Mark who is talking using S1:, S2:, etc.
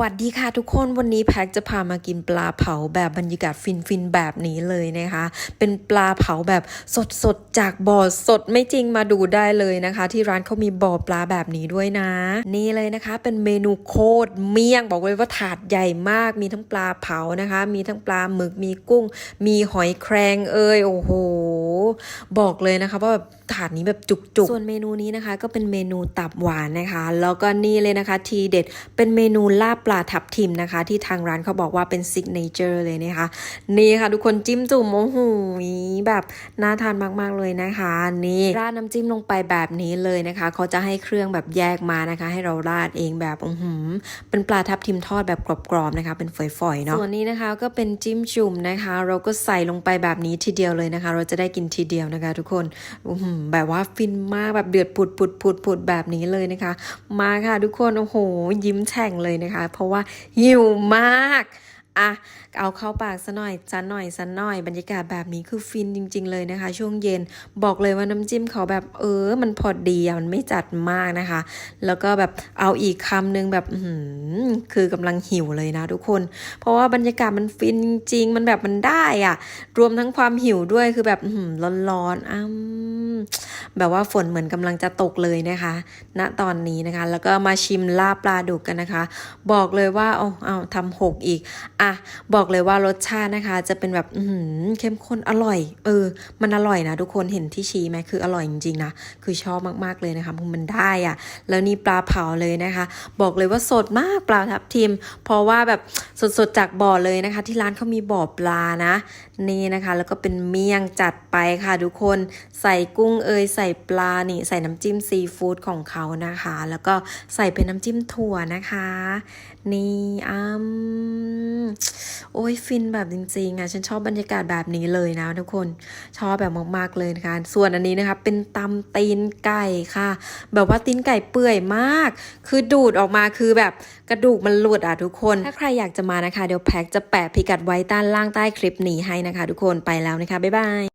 S1: วัสดีค่ะทุกคนวันนี้แพ็กจะพามากินปลาเผาแบบบรรยากาศฟินๆแบบนี้เลยนะคะ เป็นปลาเผาแบบสดๆจากบ่อสดไม่จริงมาดูได้เลยนะคะ ที่ร้านเขามีบ่อปลาแบบนี้ด้วยนะ นี่เลยนะคะ เป็นเมนูโคตรเมี่ยงบอกเลยว่าถาดใหญ่มากมีทั้งปลาเผานะคะ มีทั้งปลาหมึกมีกุ้ง มีหอยแครงเอ้ยโอ้โห บอกเลยนะคะว่าแบบถาดนี้แบบจุกๆ ส่วนเมนูนี้นะคะ ก็เป็นเมนูตับหวานนะคะ แล้วก็นี่เลยนะคะ ทีเด็ดเป็นเมนูลาบปลาทับทิมนะคะ ที่ทางร้านเขาบอกว่าเป็นซิกเนเจอร์เลยนะคะ นี่ค่ะทุกคนจิ้มจุ่มโอ้โหแบบน่าทานมากๆเลยนะคะ นี่ราดน้ำจิ้มลงไปแบบนี้เลยนะคะเขาจะให้เครื่องแบบแยกมานะคะ ให้เราราดเองแบบอือหือเป็นปลาทับทิมทอดแบบกรอบๆนะคะ เป็นฝอยๆเนาะส่วนนี้นะคะก็เป็นจิ้มจุ่มนะคะ เราก็ใส่ลงไปแบบนี้ทีเดียวเลยนะคะ เราจะได้กินทีเดียวนะคะ ทุกคนแบบว่าฟินมากแบบเดือดปุดปุดปุดปุดแบบนี้เลยนะคะ มาค่ะทุกคน โอ้โห ยิ้มแฉ่งเลยนะคะ เพราะว่าหิวมาก อะเอาเข้าปากซะหน่อยซะหน่อยซะหน่อย บรรยากาศแบบนี้คือฟินจริง ๆ เลยนะคะ ช่วงเย็นบอกเลยว่าน้ำจิ้มเขาแบบเออ มันพอดีอะมันไม่จัดมากนะคะ แล้วก็แบบเอาอีกคำนึงแบบอืคือกำลังหิวเลยนะทุกคน เพราะว่าบรรยากาศมันฟินจริงมันแบบมันได้อะรวมทั้งความหิวด้วยคือแบบร้อหือร้อนๆอ้ำ แบบว่าฝนเหมือนกำลังจะตกเลยนะคะณตอนนี้นะคะ แล้วก็มาชิมลาบปลาดุกกันนะคะ บอกเลยว่าเอาเอาทำหกอีกอะบอกเลยว่ารสชาตินะคะ จะเป็นแบบอืเข้มข้นอร่อย เออ มันอร่อยนะทุกคนเห็นที่ชี้ไหมคืออร่อยจริงๆนะคือชอบมากๆเลยนะคะมันได้อะ แล้วนี่ปลาเผาเลยนะคะ บอกเลยว่าสดมากปลาทับทิม เพราะว่าแบบสดๆจากบ่อเลยนะคะ ที่ร้านเขามีบ่อปลานะ นี่นะคะ แล้วก็เป็นเมี่ยงจัดไปค่ะทุกคนใส่กุ้งเอยใส่ปลานี่ใส่น้ำจิ้มซีฟู้ดของเขานะคะ แล้วก็ใส่เป็นน้ำจิ้มถั่วนะคะ นี่อ้ำโอ้ยฟินแบบจริงๆอะฉันชอบบรรยากาศแบบนี้เลยนะทุกคนชอบแบบมากๆเลยนะคะส่วนอันนี้นะคะเป็นตำตีนไก่ค่ะ แบบว่าตีนไก่เปื่อยมาก คือดูดออกมาคือแบบกระดูกมันหลุดอะทุกคน ถ้าใครอยากจะมานะคะ เดี๋ยวแพ็กจะแปะพิกัดไว้ด้านล่างใต้คลิปนี้ให้นะคะ ทุกคนไปแล้วนะคะบ๊ายบาย